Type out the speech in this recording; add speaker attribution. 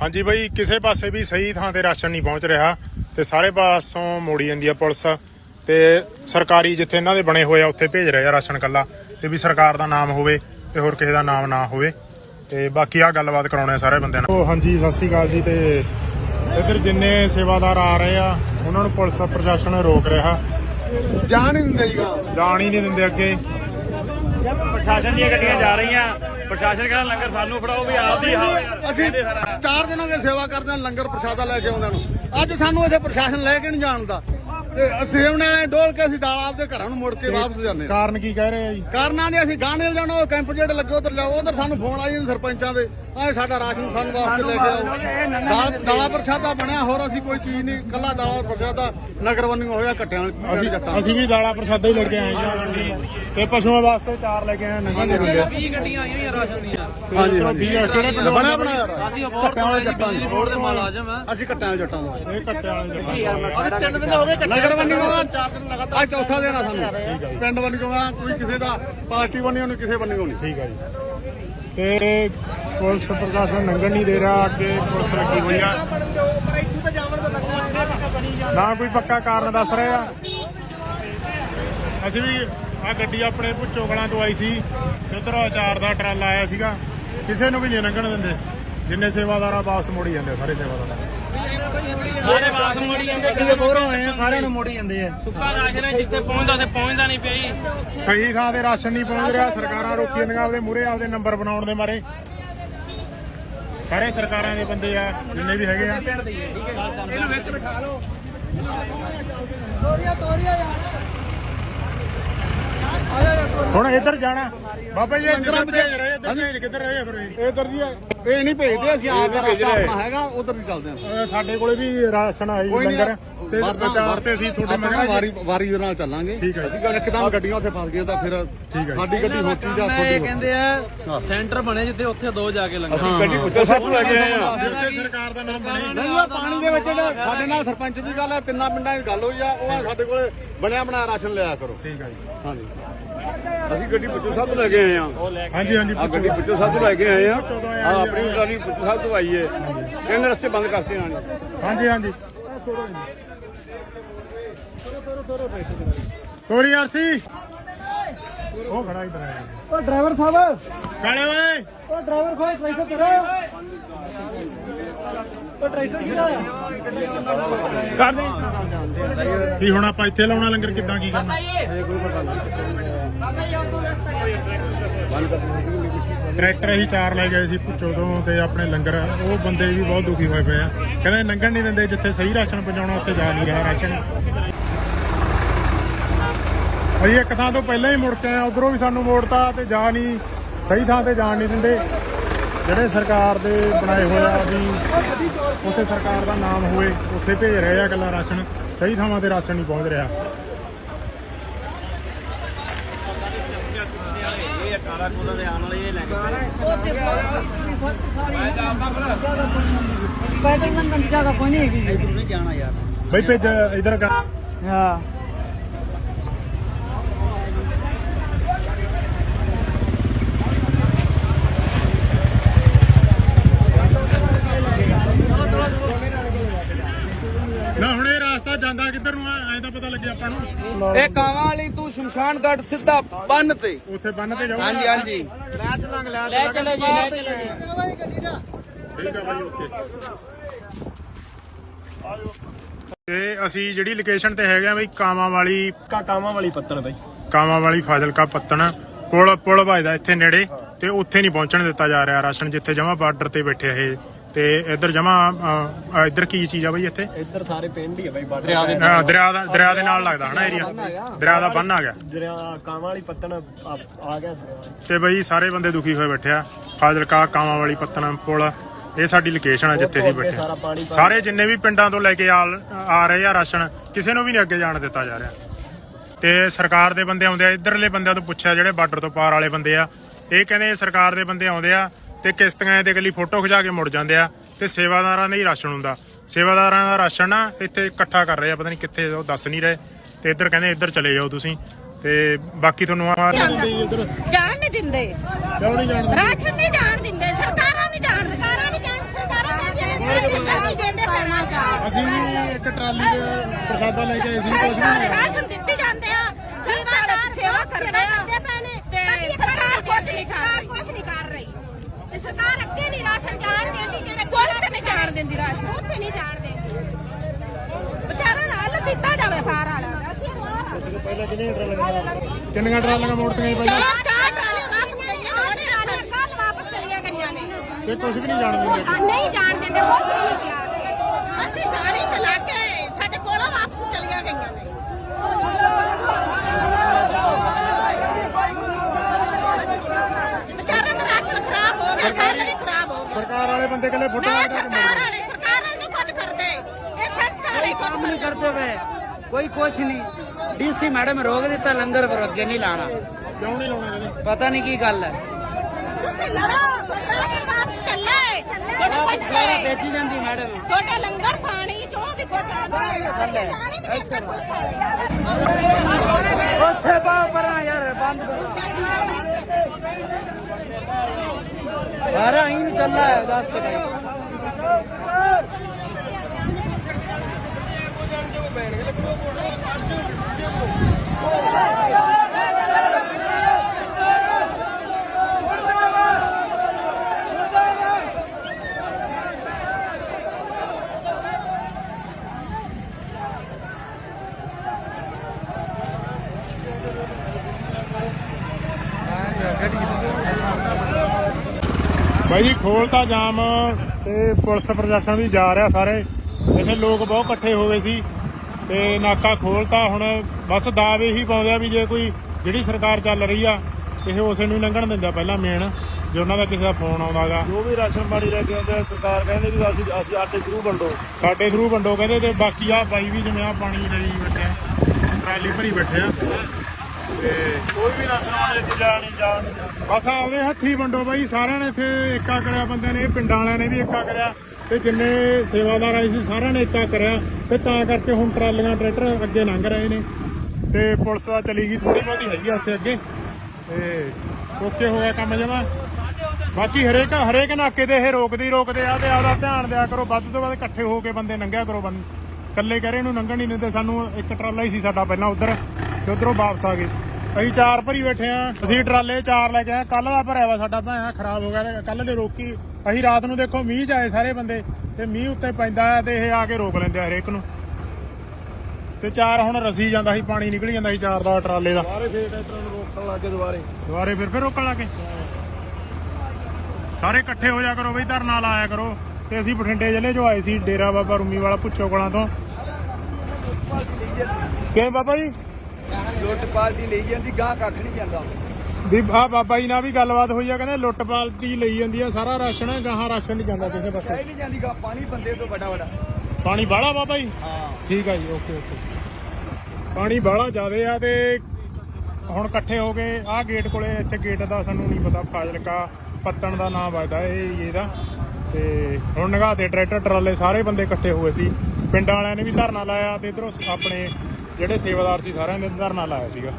Speaker 1: ਹਾਂਜੀ ਬਾਈ ਕਿਸੇ ਪਾਸੇ ਵੀ ਸਹੀ ਥਾਂ ਤੇ ਰਾਸ਼ਨ ਨਹੀਂ ਪਹੁੰਚ ਰਿਹਾ ਤੇ ਸਾਰੇ ਪਾਸੋਂ ਮੋੜੀ ਜਾਂਦੀ ਆ ਪੁਲਿਸ ਤੇ ਸਰਕਾਰੀ ਜਿੱਥੇ ਇਹਨਾਂ ਦੇ ਬਣੇ ਹੋਏ ਆ ਉੱਥੇ ਭੇਜ ਰਹੇ ਆ ਰਾਸ਼ਨ ਕੱਲਾ ਤੇ ਵੀ ਸਰਕਾਰ ਦਾ ਨਾਮ ਹੋਵੇ ਤੇ ਹੋਰ ਕਿਸੇ ਦਾ ਨਾਮ ਨਾ ਹੋਵੇ ਤੇ ਬਾਕੀ ਆ ਗੱਲਬਾਤ ਕਰਾਉਣੇ ਆ ਸਾਰੇ ਬੰਦਿਆਂ ਨਾਲ। ਹਾਂਜੀ ਸਤਿ ਸ਼੍ਰੀ ਅਕਾਲ ਜੀ ਤੇ ਇੱਧਰ ਜਿੰਨੇ ਸੇਵਾਦਾਰ ਆ ਰਹੇ ਆ ਉਹਨਾਂ ਨੂੰ ਪੁਲਿਸ ਪ੍ਰਸ਼ਾਸਨ ਰੋਕ ਰਿਹਾ।
Speaker 2: ਜਾਣ ਹੀ ਨਹੀਂ ਦਿੰਦੇ ਜੀ।
Speaker 1: ਜਾਣ ਹੀ ਨਹੀਂ ਦਿੰਦੇ ਅੱਗੇ।
Speaker 3: ਪ੍ਰਸ਼ਾਸਨ ਦੀਆਂ ਗੱਡੀਆਂ ਜਾ ਰਹੀਆਂ। ਪ੍ਰਸ਼ਾਸਨ ਕਹਿੰਦਾ ਲੰਗਰ ਸਾਨੂੰ ਫੜਾਓ ਵੀ ਆਪਦੀ ਹਾਂ
Speaker 2: ਅਸੀਂ ਚਾਰ ਦਿਨਾਂ ਦੀ ਸੇਵਾ ਕਰਦੇ ਹਾਂ, ਲੰਗਰ ਪ੍ਰਸ਼ਾਦਾ ਲੈ ਕੇ ਆਉਂਦੇ ਨੂੰ ਅੱਜ ਸਾਨੂੰ ਇੱਥੇ ਪ੍ਰਸ਼ਾਸਨ ਲੈ ਕੇ ਨਹੀਂ ਜਾਣਦਾ ਤੇ ਅਸੀਂ ਉਹਨਾਂ ਨੇ ਡੋਲ ਕੇ ਅਸੀਂ ਦਾਲ ਆਪਦੇ ਘਰਾਂ ਨੂੰ ਮੁੜ ਕੇ ਵਾਪਸ ਜਾਂਦੇ ਹਾਂ।
Speaker 1: ਕਾਰਨ ਕੀ ਕਹਿ ਰਹੇ ਆ ਜੀ?
Speaker 2: ਕਾਰਨਾਂ ਦੇ ਅਸੀਂ ਗਾਣੇ ਜਾਣਾ ਉਹ ਕੈਂਪ ਜਿਹੜੇ ਲੱਗੇ ਉਧਰ ਲਿਆਓ ਉਧਰ ਸਾਨੂੰ ਫੋਨ ਆਈ ਸਰਪੰਚਾਂ ਦੇ। ਆਏ ਸਾਡਾ ਰਾਸ਼ਨ ਸਾਨੂੰ ਵਾਸਤੇ ਲੈ ਕੇ ਆਓ। ਦਾਲ ਦਾਲਾ ਪ੍ਰਸ਼ਾਦਾ ਬਣਿਆ ਹੋਰ ਅਸੀਂ ਕੋਈ ਚੀਜ਼ ਨਹੀਂ ਕੱਲਾ ਦਾਲਾ ਪ੍ਰਸ਼ਾਦਾ ਨਗਰਵੰਨੀ ਹੋਇਆ ਕੱਟਿਆਂ
Speaker 1: ਅਸੀਂ
Speaker 2: ਜੱਟਾਂ
Speaker 1: ਅਸੀਂ ਵੀ ਦਾਲਾ ਪ੍ਰਸ਼ਾਦਾ ਹੀ ਲੈ ਕੇ ਆਏ ਜੀ। ਤੇ ਪਸ਼ੂਆਂ ਵਾਸਤੇ ਚਾਰ ਲੈ ਕੇ ਆਏ ਨੰਗਾ ਦੇ ਦਿੰਦੇ
Speaker 3: 20 ਗੱਡੀਆਂ ਆਈਆਂ ਹੋਈਆਂ ਰਾਸ਼ਨ ਦੀਆਂ।
Speaker 2: ਹਾਂਜੀ ਹਾਂਜੀ।
Speaker 1: ਕਿਹੜੇ ਪਿੰਡ
Speaker 2: ਬਣਿਆ ਬਣਾਇਆ
Speaker 3: ਅਸੀਂ
Speaker 2: ਕੱਟਿਆਂ ਵਾਲੇ ਜੱਟਾਂ
Speaker 3: ਬਿਜਲੀ ਬੋਰਡ ਦੇ ਮੁਲਾਜ਼ਮ ਆ
Speaker 2: ਅਸੀਂ ਵਾਲੇ ਜੱਟਾਂ ਦੇ।
Speaker 1: ਇਹ ਵਾਲੇ ਜੱਟਾਂ
Speaker 3: ਤਿੰਨ ਦਿਨ ਹੋ ਗਏ
Speaker 2: ਨਗਰਵੰਨੀ ਹੋਗਾ ਚਾਰ ਦਿਨ ਲਗਾਤਾਰ ਅੱਜ ਚੌਥਾ ਦਿਨ ਆ ਸਾਨੂੰ। ਪਿੰਡ ਵੱਲੋਂ ਹੋਗਾ ਕੋਈ ਕਿਸੇ ਦਾ ਪਾਰਟੀ ਵੱਲੋਂ ਨਹੀਂ ਕਿਸੇ ਵੱਲੋਂ ਨਹੀਂ
Speaker 1: ਠੀਕ ਆ ਜੀ। ਤੇ ਪੁਲਿਸ ਪ੍ਰਸ਼ਾਸਨ ਲੰਘਣ ਨਹੀਂ ਦੇ ਰਿਹਾ ਅੱਗੇ ਪੁਲਿਸ ਲੱਗੀ ਹੋਈ ਆ। ਨਾ ਕੋਈ ਪੱਕਾ ਕਾਰਨ ਦੱਸ ਰਹੇ ਆ। ਅਸੀਂ ਵੀ ਆ ਗੱਡੀ ਆਪਣੇ ਭੁੱਚੋ ਕਲਾਂ ਤੋਂ ਆਈ ਸੀ। ਉਧਰ ਅਚਾਰ ਦਾ ਟਰਾਲਾ ਆਇਆ ਸੀਗਾ। ਕਿਸੇ ਨੂੰ ਵੀ ਨਹੀਂ ਲੰਘਣ ਦਿੰਦੇ। ਜਿੰਨੇ ਸੇਵਾਦਾਰ ਆ ਵਾਪਸ ਮੋੜੀ ਜਾਂਦੇ ਆ ਸਾਰੇ ਸੇਵਾਦਾਰ।
Speaker 3: ਸਾਰੇ ਵਾਪਸ ਮੋੜੀ ਜਾਂਦੇ ਕਿਤੇ ਬੋਰ ਹੋਏ ਆ ਸਾਰਿਆਂ ਨੂੰ ਮੋੜੀ ਜਾਂਦੇ ਆ। ਸੁੱਕਾ ਰਾਸ਼ਨ ਹੈ ਜਿੱਥੇ ਪਹੁੰਚਦਾ ਤੇ ਪਹੁੰਚਦਾ ਨਹੀਂ ਪਈ
Speaker 1: ਸਹੀ ਥਾਂ ਤੇ ਰਾਸ਼ਨ ਨਹੀਂ ਪਹੁੰਚ ਰਿਹਾ ਸਰਕਾਰਾਂ ਰੋਕੀ ਜਾਂਦੀਆਂ ਆਪਦੇ ਮੂਰੇ ਆਪਦੇ ਨੰਬਰ ਬਣਾਉਣ ਦੇ ਮਾਰੇ। ਸਾਰੇ ਸਰਕਾਰਾਂ ਦੇ ਬੰਦੇ ਆ ਜਿੰਨੇ ਵੀ ਹੈਗੇ ਆ।
Speaker 3: ਇਹਨੂੰ ਵਿੱਚ ਬਿਠਾ ਲਓ।
Speaker 1: ਹੁਣ ਇੱਧਰ ਜਾਣਾ। ਬਾਬਾ ਜੀ ਇੱਧਰ ਭੇਜ ਰਹੇ ਇੱਧਰ ਕਿੱਧਰ ਰਹੇ ਫਿਰ ਇਹ?
Speaker 2: ਇਹ ਦਰਜੀ ਇਹ ਨਹੀਂ ਭੇਜਦੇ ਅਸੀਂ ਆਪ ਦਾ ਰਸਤਾ ਆਪਣਾ ਹੈਗਾ ਉਧਰ ਦੀ ਚੱਲਦੇ ਹਾਂ।
Speaker 1: ਅਹ ਸਾਡੇ ਕੋਲੇ ਵੀ ਰਾਸ਼ਨ ਆਈ
Speaker 2: ਕੋਈ ਨਹੀਂ
Speaker 1: ਲੰਗਰ ਤੇ ਪ੍ਰਚਾਰ ਤੇ ਅਸੀਂ ਤੁਹਾਡੇ
Speaker 2: ਆਪਾਂ ਨਾ ਵਾਰੀ ਵਾਰੀ ਦੇ ਨਾਲ ਚੱਲਾਂਗੇ।
Speaker 1: ਠੀਕ ਹੈ ਜੀ।
Speaker 2: ਇੱਕਦਮ ਗੱਡੀਆਂ ਉੱਥੇ ਫਸ ਗਈਆਂ ਤਾਂ ਫਿਰ
Speaker 1: ਹੈ।
Speaker 2: ਸਾਡੀ ਗੱਡੀ ਹੋਟੀ ਜਾਂ
Speaker 3: ਇਹ
Speaker 2: ਤੁਹਾਡੀ
Speaker 3: ਕਹਿੰਦੇ ਆ। ਸੈਂਟਰ ਬਣੇ ਜਿੱਥੇ ਉੱਥੇ ਦੋ ਜਾ ਕੇ ਲੰਗਰ
Speaker 2: ਗੱਡੀ ਉੱਤੇ ਸਭ ਨੂੰ ਲੱਗੇ ਆ।
Speaker 1: ਤੇ ਸਰਕਾਰ ਦਾ ਨਾਮ ਬਣੇ।
Speaker 2: ਨਹੀਂ ਉਹ ਪਾਣੀ ਦੇ ਵਿੱਚ ਜਿਹੜਾ ਸਾਡੇ ਨਾਲ ਸਰਪੰਚ ਦੀ ਗੱਲ ਹੈ ਤਿੰਨਾਂ ਪਿੰਡਾਂ ਦੀ ਗੱਲ ਹੋਈ ਆ ਉਹ ਆ ਸਾਡੇ ਕੋਲੇ ਬਣਿਆ ਬਣਾਇਆ ਰਾਸ਼ਨ ਲਿਆ ਕਰੋ।
Speaker 1: ਠੀਕ ਆ ਜੀ।
Speaker 2: ਹਾਂਜੀ।
Speaker 4: ਅਸੀਂ ਗੱਡੀ ਪੁੱਛੋ ਸਭ ਤੋਂ ਲੈ ਕੇ ਆਏ ਆ
Speaker 1: ਹਾਂਜੀ ਹਾਂਜੀ
Speaker 4: ਆ ਗੱਡੀ ਪੁੱਛੋ ਸਭ ਤੋਂ ਲੈ ਕੇ ਆਏ ਆ ਆ ਆਪਣੀ ਟਰਾਲੀ ਪੁੱਛੋ ਸਭ ਤੋਂ ਆਈ ਏ। ਇਹਨਾਂ ਰਸਤੇ ਬੰਦ ਕਰਤੇ ਇਹਨਾਂ ਨੇ।
Speaker 1: ਹਾਂਜੀ ਹਾਂਜੀ। ਤੋਰੀ ਆਰਸੀ ਉਹ ਖੜਾ ਇਧਰ ਆਇਆ
Speaker 2: ਉਹ ਡਰਾਈਵਰ ਸਾਹਿਬ।
Speaker 1: ਕਾਲੇ ਓਏ।
Speaker 2: ਉਹ ਡਰਾਈਵਰ ਸਾਹਿਬ ਟਰੈਕਟਰ ਕਰੋ ਉਹ ਟਰੈਕਟਰ
Speaker 1: ਕੀ ਹੁਣ ਆਪਾਂ ਇੱਥੇ ਲਾਉਣਾ ਲੰਗਰ ਕਿੱਦਾਂ ਕੀ ਕਰਨਾ? ਟਰੈਕਟਰ ਹੀ ਚਾਰ ਲੈ ਗਏ ਸੀ ਪੁੱਛੋ ਤੋਂ ਤੇ ਆਪਣੇ ਲੰਗਰ, ਉਹ ਬੰਦੇ ਵੀ ਬਹੁਤ ਦੁਖੀ ਹੋਏ ਪਏ ਆ। ਕਹਿੰਦੇ ਲੰਗਰ ਨਹੀਂ ਦਿੰਦੇ, ਜਿੱਥੇ ਸਹੀ ਰਾਸ਼ਨ ਪਹੁੰਚਾਉਣਾ, ਉੱਥੇ ਜਾ ਨਹੀਂ ਰਿਹਾ ਰਾਸ਼ਨ। ਅਸੀਂ ਇੱਕ ਥਾਂ ਤੋਂ ਪਹਿਲਾਂ ਹੀ ਮੁੜ ਕੇ ਆਏ ਉਧਰੋਂ ਵੀ ਸਾਨੂੰ ਮੋੜਤਾ ਤੇ ਜਾ ਨਹੀਂ, ਸਹੀ ਥਾਂ ਤੇ ਜਾਣ ਨਹੀਂ ਦਿੰਦੇ। ਜਿਹੜੇ ਸਰਕਾਰ ਦੇ ਬਣਾਏ ਹੋਏ ਆ ਵੀ ਉੱਥੇ ਸਰਕਾਰ ਦਾ ਨਾਮ ਹੋਵੇ ਉੱਥੇ ਭੇਜ ਰਹੇ ਆ ਗੱਲਾਂ ਰਾਸ਼ਨ, ਸਹੀ ਥਾਵਾਂ ਤੇ ਰਾਸ਼ਨ ਨਹੀਂ ਪਹੁੰਚ ਰਿਹਾ।
Speaker 5: ਪੈਦਲ ਲੰਘਣ ਦੀ ਜਗ੍ਹਾ ਕੋਈ ਨਹੀਂ ਹੈਗੀ।
Speaker 1: ਬਈ ਭੇਜ ਇਧਰ ਕਰ।
Speaker 5: ਹਾਂ
Speaker 1: ਨਾ ਹੁਣ ਇਹ ਰਾਸਤਾ ਜਾਂਦਾ ਕਿੱਧਰ ਨੂੰ ਆ ਐਂ ਤਾਂ ਪਤਾ ਲੱਗੇ ਆਪਾਂ ਨੂੰ?
Speaker 6: ਇਹ ਕਾਵਾਂ ਵਾਲੀ ਤੂੰ ਸ਼ਮਸ਼ਾਨ ਘਾਟ ਸਿੱਧਾ ਬੰਨ ਤੇ।
Speaker 1: ਉੱਥੇ ਬੰਨ ਤੇ ਜਾਊਗਾ?
Speaker 6: ਹਾਂਜੀ ਹਾਂਜੀ।
Speaker 5: ਲੈ ਚਲੋ ਜੀ ਲੈ ਚਲੋ ਜੀ।
Speaker 1: ਠੀਕ ਆ ਬਾਈ ਓਕੇ। ਤੇ ਅਸੀਂ ਜਿਹੜੀ ਲੋਕੇਸ਼ਨ ਤੇ ਹੈਗੇ ਆ ਬਈ ਕਾਮਾਂ ਵਾਲੀ
Speaker 3: ਕਾਮਾਂ ਵਾਲੀ ਪੱਤਣ ਬਾਈ।
Speaker 1: ਕਾਮਾਂ ਵਾਲੀ ਫਾਜ਼ਿਲਕਾ ਪੱਤਣ। ਪੁਲ ਪੁਲ ਵੱਜਦਾ ਇੱਥੇ ਨੇੜੇ ਤੇ ਉੱਥੇ ਨਹੀਂ ਪਹੁੰਚਣ ਦਿੱਤਾ ਜਾ ਰਿਹਾ ਰਾਸ਼ਨ ਜਿੱਥੇ ਜਮਾ ਬਾਰਡਰ ਤੇ ਬੈਠੇ ਇਹ। ਤੇ ਇੱਧਰ ਜਮਾ ਇੱਧਰ ਕੀ ਚੀਜ਼ ਆ ਬਈ ਇੱਥੇ?
Speaker 7: ਇੱਧਰ ਸਾਰੇ ਪਿੰਡ ਹੀ ਆ ਬਾਈ
Speaker 3: ਦਰਿਆ ਦੇ
Speaker 1: ਅਹ, ਦਰਿਆ ਦਾ ਦਰਿਆ ਦੇ ਨਾਲ ਲੱਗਦਾ ਹਨਾ ਏਰੀਆ ਦਰਿਆ ਦਾ ਬੰਨ ਆ। ਗਿਆ।
Speaker 7: ਦਰਿਆ ਕਾਂਵਾਂ ਵਾਲੀ ਪੱਤਣ ਆ ਆ ਗਿਆ ਦਰਿਆ।
Speaker 1: ਤੇ ਬਈ ਸਾਰੇ ਬੰਦੇ ਦੁਖੀ ਹੋਏ ਬੈਠੇ ਆ। ਫਾਜ਼ਿਲਕਾ ਕਾਮਾਂ ਵਾਲੀ ਪੱਤਣ ਪੁਲ ਇਹ ਸਾਡੀ ਲੋਕੇਸ਼ਨ ਆ ਜਿੱਥੇ ਅਸੀਂ ਬੈਠੇ
Speaker 7: ਸਾਰਾ
Speaker 1: ਆ।
Speaker 7: ਪਾਣੀ ਪਾ-
Speaker 1: ਸਾਰੇ ਜਿੰਨੇ ਵੀ ਪਿੰਡਾਂ ਤੋਂ ਲੈ ਕੇ ਆ ਆ ਰਹੇ ਆ ਰਾਸ਼ਨ ਕਿਸੇ ਨੂੰ ਵੀ ਨਹੀਂ ਅੱਗੇ ਜਾਣ ਦਿੱਤਾ ਜਾ ਰਿਹਾ। ਤੇ ਸਰਕਾਰ ਦੇ ਬੰਦੇ ਆਉਂਦੇ ਆ ਇਧਰਲੇ ਬੰਦਿਆਂ ਤੋਂ ਪੁੱਛਿਆ ਜਿਹੜੇ ਬਾਰਡਰ ਤੋਂ ਪਾਰ ਵਾਲੇ ਬੰਦੇ ਆ। ਇਹ ਕਹਿੰਦੇ ਸਰਕਾਰ ਦੇ ਬੰਦੇ ਆਉਂਦੇ ਆ ਤੇ ਕਿਸ਼ਤੀਆਂ ਤੇ ਇਕੱਲੀ ਫੋਟੋ ਖਿਚਾ ਕੇ ਮੁੜ ਜਾਂਦੇ ਆ ਤੇ ਸੇਵਾਦਾਰਾਂ ਦਾ ਹੀ ਰਾਸ਼ਨ ਹੁੰਦਾ। ਸੇਵਾਦਾਰਾਂ ਦਾ ਰਾਸ਼ਨ ਨਾ ਇੱਥੇ ਇਕੱਠਾ ਕਰ ਰਹੇ ਆ ਪਤਾ ਨਹੀਂ ਕਿੱਥੇ ਉਹ ਦੱਸ ਨਹੀਂ ਰਹੇ। ਤੇ ਇੱਧਰ ਕਹਿੰਦੇ ਇੱਧਰ ਚਲੇ ਜਾਓ ਤੁਸੀਂ। ਤੇ ਬਾਕੀ ਤੁਹਾਨੂੰ ਆ
Speaker 8: ਜਾਣ ਨਹੀਂ ਦਿੰਦੇ?
Speaker 1: ਕਿਉਂ ਨਹੀਂ ਜਾਣ
Speaker 8: ਰਾਸ਼ਨ ਨਹੀਂ ਜਾਣ ਦਿੰਦੇ ਸਰਕਾਰਾਂ ਨਹੀਂ ਜਾਣ ਸਰਕਾਰਾਂ ਨਹੀਂ ਜਾਣ ਸਰਕਾਰਾਂ ਨਹੀਂ ਜਾਣ
Speaker 1: ਅਸੀਂ ਵੀ ਇੱਕ ਟਰਾਲੀ ਦੇ ਪ੍ਰਸ਼ਾਦਾ ਲੈ ਕੇ ਆਏ ਸੀ ਕੁਝ ਨਹੀਂ ਹੋਇਆ
Speaker 8: ਰਾਸ਼ਨ ਦਿੱਤੇ ਜਾਂਦੇ ਆ ਸਰਕਾਰ ਸੇਵਾ ਕਰਦੇ ਆ ਤੇ ਸਰਕਾਰ ਕੁਝ ਨਹੀਂ ਸਰਕਾਰ ਕੁਝ ਨਹੀਂ ਕਰ ਰਹੀ ਤੇ ਸਰਕਾਰ ਅੱਗੇ ਨਹੀਂ ਰਾਸ਼ਨ ਜਾਣ ਦਿੰਦੀ ਜਿਹੜੇ ਕੋਲ ਤੇ ਨਹੀਂ ਜਾਣ ਦਿੰਦੀ ਰਾਸ਼ਨ। ਉੱਥੇ ਨਹੀਂ ਜਾਣ ਦਿੰਦੀ। ਵਿਚਾਰਾ ਨਾਲ ਦਿੱਤਾ ਜਾਵੇ ਫਾਰ ਵਾਲਾ ਅਸੀਂ ਮਾਰ
Speaker 7: ਪਹਿਲਾਂ ਕਿੰਨੇ ਟਰਾਲੀਆਂ
Speaker 1: ਕਿੰਨੀਆਂ ਟਰਾਲੀਆਂ ਮੋੜਤੀਆਂ ਜੀ ਪਹਿਲਾਂ?
Speaker 8: ਚਾਰ ਟਰਾਲੀਆਂ ਵਾਪਸ ਗਈਆਂ ਕੱਲ ਵਾਪਸ ਚਲੀਆਂ ਗਈਆਂ ਨੇ।
Speaker 1: ਤੇ ਕੁਝ ਵੀ ਨਹੀਂ ਜਾਣ ਦਿੰਦੇ।
Speaker 8: ਆ ਨਹੀਂ ਜਾਣ ਦਿੰਦੇ ਕੁਝ ਵੀ ਨਹੀਂ ਕਿਹਾ ਅਸੀਂ ਗਾੜੀ ਤੇ ਲਾ ਕੇ ਸਾਡੇ ਕੋਲੋਂ ਵਾਪਸ ਚਲੀਆਂ ਗਈਆਂ ਨੇ ਵਿਚਾਰਾ ਦਾ ਰਾਸ਼ਨ ਖਰਾਬ ਹੋ ਗਿਆ ਕੱਲ ਵੀ ਖਰਾਬ ਹੋ ਗਿਆ
Speaker 1: ਸਰਕਾਰ ਵਾਲੇ ਬੰਦੇ ਕਹਿੰਦੇ ਫੋਟੋ ਕੇ
Speaker 8: ਸਰਕਾਰ ਵਾਲੇ ਸਰਕਾਰ ਨਹੀਂ ਕੁਝ ਕਰਦੇ। ਇਹ ਸੰਸਥਾ ਵਾਲੇ ਕੁਝ
Speaker 6: ਕੰਮ ਨਹੀਂ
Speaker 8: ਕਰਦੇ।
Speaker 6: ਵੇ। ਕੋਈ ਕੁਛ ਨਹੀਂ। ਡੀਸੀ ਮੈਡਮ ਰੋਕ ਦਿੱਤਾ ਲੰਗਰ ਪਰ ਅੱਗੇ ਨਹੀਂ ਲਾਣਾ।
Speaker 1: ਕਿਉਂ ਨਹੀਂ ਲਾਉਣੇ ਕਹਿੰਦੇ
Speaker 6: ਪਤਾ ਨਹੀਂ ਕੀ ਗੱਲ ਹੈ।
Speaker 8: ਤੁਸੀਂ ਲੜੋ ਰਾਸ਼ਨ ਵਾਪਸ ਚੱਲੇ। ਤੁਹਾਡੇ
Speaker 6: ਵੇਚੀ ਜਾਂਦੀ ਮੈਡਮ।
Speaker 8: ਤੁਹਾਡੇ ਲੰਗਰ ਪਾਣੀ ਜੋ ਵੀ ਵਾਲੇ।
Speaker 6: ਉੱਥੇ ਪਾ ਪਰਾਂ ਯਾਰ ਬੰਦ ਕਰੋ। ਸਾਰਾ ਹੀ ਨਹੀਂ ਚੱਲਦਾ ਹੈ ਦੱਸ ਭਾਈ
Speaker 1: ਬਾਈ ਜੀ ਖੋਲਤਾ ਜਾਮ ਤੇ ਪੁਲਿਸ ਪ੍ਰਸ਼ਾਸਨ ਵੀ ਜਾ ਰਿਹਾ ਸਾਰੇ। ਇੱਥੇ ਲੋਕ ਬਹੁਤ ਇਕੱਠੇ ਹੋ ਗਏ ਸੀ ਤੇ ਨਾਕਾ ਖੋਲਤਾ। ਹੁਣ ਬਸ ਦਾਅਵੇ ਹੀ ਪਾਉਂਦੇ ਆ ਵੀ ਜੇ ਕੋਈ ਜਿਹੜੀ ਸਰਕਾਰ ਚੱਲ ਰਹੀ ਆ ਇਹ ਉਸੇ ਨੂੰ ਲੰਘਣ ਦਿੰਦਾ ਪਹਿਲਾਂ ਮੇਨ ਜੇ ਉਹਨਾਂ ਦਾ ਕਿਸੇ ਦਾ ਫੋਨ ਆਉਂਦਾਗਾ
Speaker 7: ਜੋ ਵੀ ਰਾਸ਼ਨ ਪਾਣੀ ਲੈ ਕੇ ਆਉਂਦੇ ਆ ਸਰਕਾਰ ਕਹਿੰਦੇ ਵੀ ਅਸੀਂ ਅਸੀਂ ਆਟੇ ਥਰੂ ਵੰਡੋ।
Speaker 1: ਸਾਡੇ ਥਰੂ ਵੰਡੋ ਕਹਿੰਦੇ ਤੇ ਬਾਕੀ ਆ ਬਾਈ ਵੀ ਜਿਵੇਂ ਆ ਪਾਣੀ ਲਈ ਬੈਠੇ ਆ ਟਰਾਲੀ ਭਰੀ ਬੈਠੇ ਆ। ਤੇ
Speaker 7: ਕੋਈ ਵੀ ਰਾਸ਼ਨ ਵਾਲੇ ਤੇ ਜਾ ਨਹੀਂ ਜਾਣ।
Speaker 1: ਬਸ ਆਪਦੇ ਹੱਥੀ ਵੰਡੋ ਬਾਈ, ਸਾਰਿਆਂ ਨੇ ਇੱਥੇ ਏਕਾ ਕਰਿਆ ਬੰਦਿਆਂ ਨੇ, ਪਿੰਡਾਂ ਵਾਲਿਆਂ ਨੇ ਵੀ ਏਕਾ ਕਰਿਆ ਤੇ ਜਿੰਨੇ ਸੇਵਾਦਾਰ ਆਏ ਸੀ ਸਾਰਿਆਂ ਨੇ ਏਕਾ ਕਰਿਆ ਤੇ ਤਾਂ ਕਰਕੇ ਹੁਣ ਟਰਾਲੀਆਂ, ਟਰੈਕਟਰ ਅੱਗੇ ਲੰਘ ਰਹੇ ਨੇ ਤੇ ਪੁਲਿਸ ਦਾ ਚਲੀ ਗਈ ਥੋੜੀ ਬਹੁਤੀ ਹੈਗੀ ਆ ਉੱਥੇ ਅੱਗੇ ਤੇ ਓਕੇ ਹੋ ਗਿਆ ਕੰਮ ਜਮਾ। ਬਾਕੀ ਹਰੇਕ ਹਰੇਕ ਨਾਕੇ ਤੇ ਇਹ ਰੋਕਦੇ ਰੋਕਦੇ ਆ ਤੇ ਆਪਦਾ ਧਿਆਨ ਦਿਆ ਕਰੋ, ਵੱਧ ਤੋਂ ਵੱਧ ਇਕੱਠੇ ਹੋ ਕੇ ਬੰਦੇ ਲੰਘਿਆ ਕਰੋ ਬੰਦ। ਇਕੱਲੇ ਰਹੇ ਨੂੰ ਲੰਘਣ ਨਹੀਂ ਦਿੰਦੇ, ਸਾਨੂੰ ਇੱਕ ਟਰਾਲਾ ਹੀ ਸੀ ਸਾਡਾ ਪਹਿਲਾਂ ਉਧਰ। ਤੇ ਉਧਰੋਂ ਵਾਪਸ ਆ ਗਏ। ਅਸੀਂ ਚਾਰ ਭਰੀ ਬੈਠੇ ਆ। ਅਸੀਂ ਟਰਾਲੇ ਚਾਰ ਲੈ ਕੇ ਆਏ। ਕੱਲ ਦਾ ਭਰਿਆ ਵਾ ਸਾਡਾ ਭਾਇਆ ਖਰਾਬ ਹੋ ਗਿਆ ਕੱਲ ਦੇ ਰੋਕੀ। ਅਸੀਂ ਰਾਤ ਨੂੰ ਦੇਖੋ ਮੀਂਹ ਚ ਆਏ ਸਾਰੇ ਬੰਦੇ ਤੇ ਮੀਂਹ ਉੱਤੇ ਪੈਂਦਾ ਤੇ ਇਹ ਆ ਕੇ ਰੋਕ ਲੈਂਦੇ ਆ ਹਰੇਕ ਨੂੰ। ਤੇ ਚਾਰ ਹੁਣ ਰਸੀ ਜਾਂਦਾ ਸੀ ਪਾਣੀ ਨਿਕਲ ਜਾਂਦਾ ਸੀ ਚਾਰ ਦਾ ਟਰਾਲੇ ਦਾ।
Speaker 7: ਸਾਰੇ ਫੇਰ ਟਰੈਕਟਰਾਂ ਨੂੰ ਰੋਕਣ ਲੱਗੇ ਦੁਬਾਰੇ।
Speaker 1: ਦੁਬਾਰੇ ਫਿਰ ਫਿਰ ਰੋਕਣ ਲੱਗੇ ਸਾਰੇ ਇਕੱਠੇ ਹੋ ਜਾ ਕਰੋ ਬਈ ਧਰਨਾ ਲਾਇਆ ਕਰੋ। ਤੇ ਅਸੀਂ ਬਠਿੰਡੇ ਜ਼ਿਲ੍ਹੇ ਚੋਂ ਆਏ ਸੀ ਡੇਰਾ ਬਾਬਾ ਰੂਮੀ ਵਾਲਾ ਪੁੱਛੋ ਕੋਲਾਂ ਤੋਂ। ਕਿਵੇਂ ਬਾਬਾ ਜੀ?
Speaker 6: ਲੁੱਟ ਪਾਲਟੀ ਲਈ ਜਾਂਦੀ ਗਾਂ ਕੱਖ ਨਹੀਂ ਜਾਂਦਾ।
Speaker 1: ਵੀ ਆ ਬਾਬਾ ਜੀ ਨਾਲ ਵੀ ਗੱਲਬਾਤ ਹੋਈ ਆ ਕਹਿੰਦੇ ਲੁੱਟ ਪਾਲਟੀ ਲਈ ਜਾਂਦੀ ਆ ਸਾਰਾ ਰਾਸ਼ਨ ਗਾਹਾਂ ਰਾਸ਼ਨ ਨਹੀਂ ਜਾਂਦਾ ਕਿਸੇ ਪਾਸੇ।
Speaker 6: ਨਹੀਂ ਜਾਂਦੀ ਗਾ ਪਾਣੀ ਬੰਦੇ ਤੋਂ ਵੱਡਾ ਵੱਡਾ।
Speaker 1: ਪਾਣੀ ਬਾਹਲਾ ਬਾਬਾ ਜੀ?
Speaker 6: ਹਾਂ।
Speaker 1: ਠੀਕ ਆ ਜੀ ਓਕੇ ਓਕੇ। ਪਾਣੀ ਬਾਹਲਾ ਜ਼ਿਆਦੇ ਆ ਤੇ ਹੁਣ ਇਕੱਠੇ ਹੋ ਗਏ ਆਹ ਗੇਟ ਕੋਲੇ ਇੱਥੇ ਗੇਟ ਦਾ ਸਾਨੂੰ ਨਹੀਂ ਪਤਾ ਫਾਜ਼ਿਲਕਾ ਪੱਤਣ ਦਾ ਨਾਮ ਵੱਜਦਾ ਇਹ ਇਹਦਾ। ਤੇ ਹੁਣ ਨਿਗਾਹ ਤੇ ਟਰੈਕਟਰ ਟਰਾਲੇ ਸਾਰੇ ਬੰਦੇ ਇਕੱਠੇ ਹੋਏ ਸੀ। ਪਿੰਡਾਂ ਵਾਲਿਆਂ ਨੇ ਵੀ ਧਰਨਾ ਲਾਇਆ ਤੇ ਇਧਰੋਂ ਆਪਣੇ ਜਿਹੜੇ ਸੇਵਾਦਾਰ ਸੀ? ਸਾਰਿਆਂ ਨੇ ਧਰਨਾ ਲਾਇਆ ਸੀਗਾ।